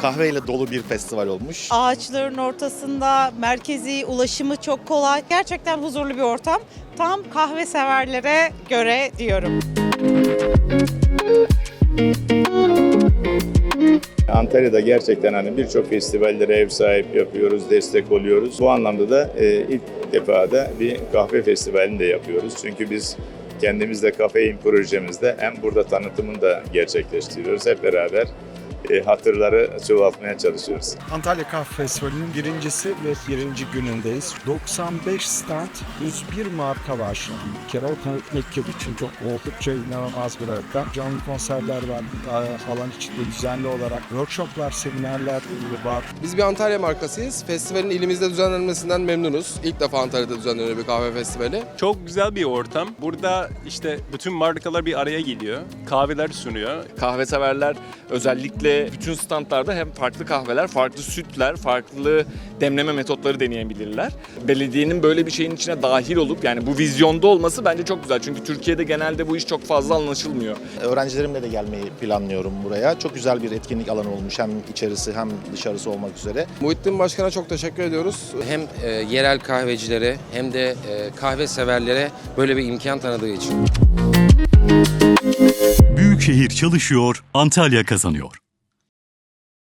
kahveyle dolu bir festival olmuş. Ağaçların ortasında merkezi ulaşımı çok kolay. Gerçekten huzurlu bir ortam. Tam kahve severlere göre diyorum. Antalya'da gerçekten hani birçok festivallere ev sahibi yapıyoruz, destek oluyoruz. Bu anlamda da e, ilk defa da bir kahve festivalini de yapıyoruz. Çünkü biz kendimiz de kafein projemizde hem burada tanıtımını da gerçekleştiriyoruz. Hep beraber e, hatırları çoğaltmaya çalışıyoruz. Antalya Kahve Festivali'nin birincisi ve birinci günündeyiz. 95 stand, 101 marka var. Bir kere o tanıtmak için çok oldukça inanılmaz bir rakam. Canlı konserler var e, alan içinde düzenli olarak. Workshoplar, seminerler var. Biz bir Antalya markasıyız. Festivalin ilimizde düzenlenmesinden memnunuz. İlk defa Antalya'da düzenleniyor bir kahve festivali. Çok güzel bir ortam. Burada işte bütün markalar bir araya geliyor. Kahveler sunuyor. kahve severler özellikle bütün standlarda hem farklı kahveler, farklı sütler, farklı demleme metotları deneyebilirler. Belediyenin böyle bir şeyin içine dahil olup yani bu vizyonda olması bence çok güzel. Çünkü Türkiye'de genelde bu iş çok fazla anlaşılmıyor. Öğrencilerimle de gelmeyi planlıyorum buraya. Çok güzel bir etkinlik alanı olmuş hem içerisi hem dışarısı olmak üzere. Muhittin Başkan'a çok teşekkür ediyoruz. hem e, yerel kahvecilere hem de e, kahve severlere böyle bir imkan tanıdığı için. Büyükşehir çalışıyor, Antalya kazanıyor.